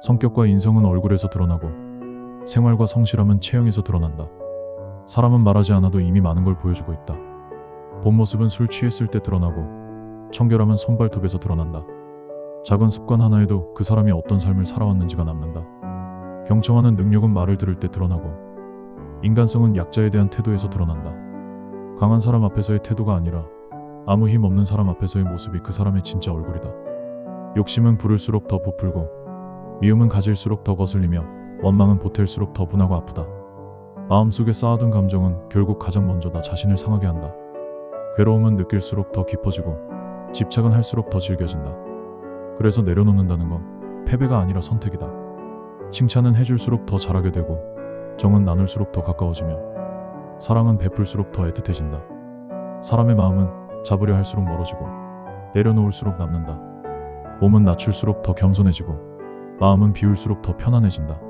성격과 인성은 얼굴에서 드러나고 생활과 성실함은 체형에서 드러난다. 사람은 말하지 않아도 이미 많은 걸 보여주고 있다. 본 모습은 술 취했을 때 드러나고 청결함은 손발톱에서 드러난다. 작은 습관 하나에도 그 사람이 어떤 삶을 살아왔는지가 남는다. 경청하는 능력은 말을 들을 때 드러나고 인간성은 약자에 대한 태도에서 드러난다. 강한 사람 앞에서의 태도가 아니라 아무 힘 없는 사람 앞에서의 모습이 그 사람의 진짜 얼굴이다. 욕심은 부를수록 더 부풀고 미움은 가질수록 더 거슬리며 원망은 보탤수록 더 분하고 아프다. 마음속에 쌓아둔 감정은 결국 가장 먼저 나 자신을 상하게 한다. 괴로움은 느낄수록 더 깊어지고 집착은 할수록 더 질겨진다. 그래서 내려놓는다는 건 패배가 아니라 선택이다. 칭찬은 해줄수록 더 잘하게 되고 정은 나눌수록 더 가까워지며 사랑은 베풀수록 더 애틋해진다. 사람의 마음은 잡으려 할수록 멀어지고 내려놓을수록 남는다. 몸은 낮출수록 더 겸손해지고 마음은 비울수록 더 편안해진다.